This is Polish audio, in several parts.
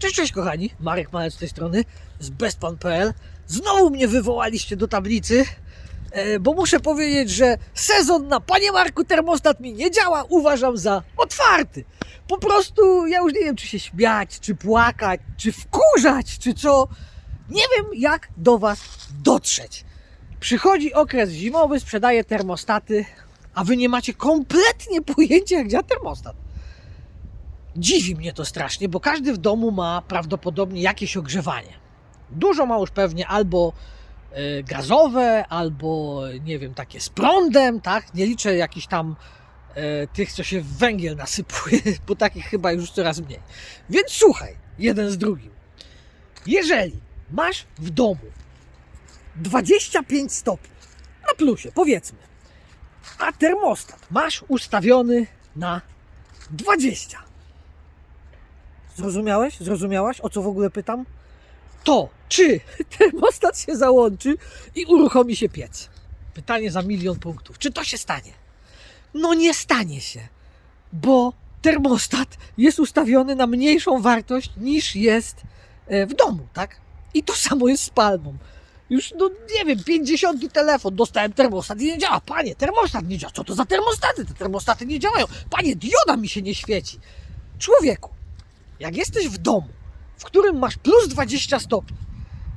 Cześć, cześć kochani, Marek Malec z tej strony, z bestpan.pl. Znowu mnie wywołaliście do tablicy, e, bo muszę powiedzieć, że sezon na Panie Marku termostat mi nie działa, uważam za otwarty. Po prostu ja już nie wiem, czy się śmiać, czy płakać, czy wkurzać, czy co. Nie wiem, jak do Was dotrzeć. Przychodzi okres zimowy, sprzedaję termostaty, a Wy nie macie kompletnie pojęcia, jak działa termostat. Dziwi mnie to strasznie, bo każdy w domu ma prawdopodobnie jakieś ogrzewanie. Dużo ma już pewnie albo e, gazowe, albo nie wiem, takie z prądem, tak? Nie liczę jakichś tam e, tych, co się w węgiel nasypuje, bo takich chyba już coraz mniej. Więc słuchaj, jeden z drugim. Jeżeli masz w domu 25 stopni, na plusie, powiedzmy, a termostat masz ustawiony na 20. Zrozumiałeś? Zrozumiałaś, o co w ogóle pytam? To, czy termostat się załączy i uruchomi się piec? Pytanie za milion punktów. Czy to się stanie? No nie stanie się, bo termostat jest ustawiony na mniejszą wartość niż jest e, w domu, tak? I to samo jest z palmą. Już, no nie wiem, 50 telefon, dostałem termostat i nie działa. Panie, termostat nie działa. Co to za termostaty? Te termostaty nie działają. Panie, dioda mi się nie świeci. Człowieku, jak jesteś w domu, w którym masz plus 20 stopni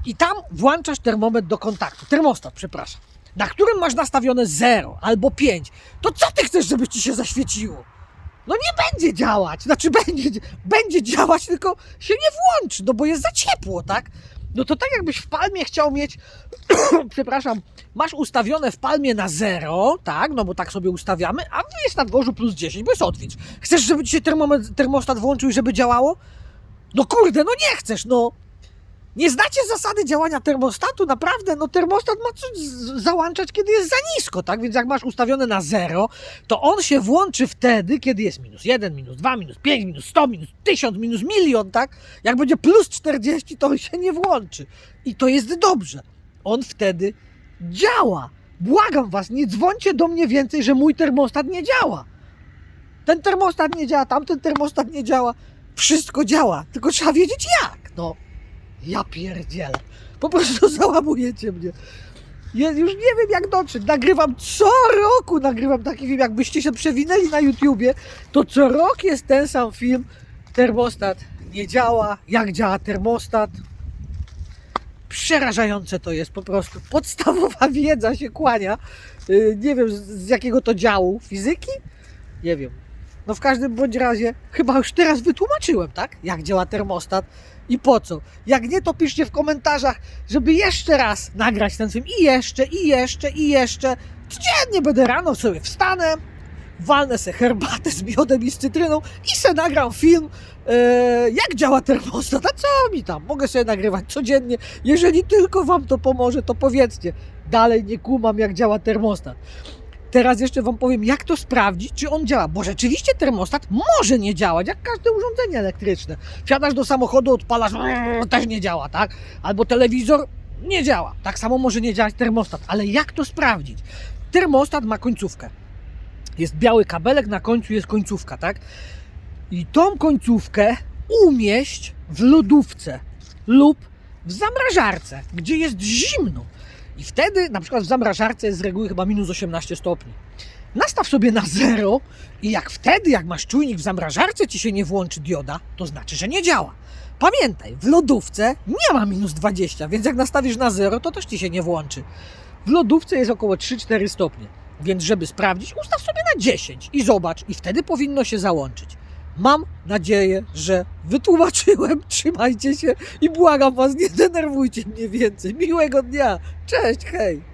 i tam włączasz termometr do kontaktu, termostat, przepraszam, na którym masz nastawione 0 albo 5, to co ty chcesz, żeby ci się zaświeciło? No nie będzie działać, znaczy będzie, będzie działać, tylko się nie włączy, no bo jest za ciepło, tak? No to tak jakbyś w palmie chciał mieć, przepraszam, masz ustawione w palmie na 0, tak, no bo tak sobie ustawiamy, a jest na dworzu plus 10, bo jest odwilż. Chcesz, żeby ci się termostat włączył i żeby działało? No kurde, no nie chcesz, no. Nie znacie zasady działania termostatu? Naprawdę, no termostat ma coś załączać, kiedy jest za nisko, tak? Więc jak masz ustawione na 0, to on się włączy wtedy, kiedy jest minus 1, minus 2, minus 5, minus 100, minus 1000, minus milion, tak? Jak będzie plus 40, to on się nie włączy. I to jest dobrze. On wtedy działa. Błagam was, nie dzwońcie do mnie więcej, że mój termostat nie działa. Ten termostat nie działa, tamten termostat nie działa. Wszystko działa, tylko trzeba wiedzieć jak. No, ja pierdzielę. Po prostu załamujecie mnie. Ja już nie wiem jak dotrzeć. Nagrywam co roku, nagrywam taki film. Jakbyście się przewinęli na YouTubie, to co rok jest ten sam film. Termostat nie działa. Jak działa termostat? Przerażające to jest po prostu. Podstawowa wiedza się kłania. Yy, Nie wiem z jakiego to działu. Fizyki? Nie wiem. No w każdym bądź razie, chyba już teraz wytłumaczyłem, tak? Jak działa termostat i po co. Jak nie, to piszcie w komentarzach, żeby jeszcze raz nagrać ten film. I jeszcze, i jeszcze, i jeszcze. Codziennie będę rano sobie wstanę, walnę se herbatę z miodem i z cytryną i se nagram film, e, jak działa termostat. A co mi tam? Mogę sobie nagrywać codziennie. Jeżeli tylko wam to pomoże, to powiedzcie. Dalej nie kumam, jak działa termostat. Teraz jeszcze Wam powiem, jak to sprawdzić, czy on działa. Bo rzeczywiście termostat może nie działać, jak każde urządzenie elektryczne. Wsiadasz do samochodu, odpalasz, też nie działa, tak? Albo telewizor nie działa. Tak samo może nie działać termostat. Ale jak to sprawdzić? Termostat ma końcówkę. Jest biały kabelek, na końcu jest końcówka, tak? I tą końcówkę umieść w lodówce lub w zamrażarce, gdzie jest zimno. I wtedy, na przykład w zamrażarce jest z reguły chyba minus 18 stopni. Nastaw sobie na zero i jak wtedy, jak masz czujnik w zamrażarce, ci się nie włączy dioda, to znaczy, że nie działa. Pamiętaj, w lodówce nie ma minus 20, więc jak nastawisz na zero, to też ci się nie włączy. W lodówce jest około 3-4 stopnie, więc żeby sprawdzić, ustaw sobie na 10 i zobacz, i wtedy powinno się załączyć. Mam nadzieję, że wytłumaczyłem. Trzymajcie się i błagam Was, nie denerwujcie mnie więcej. Miłego dnia. Cześć, hej.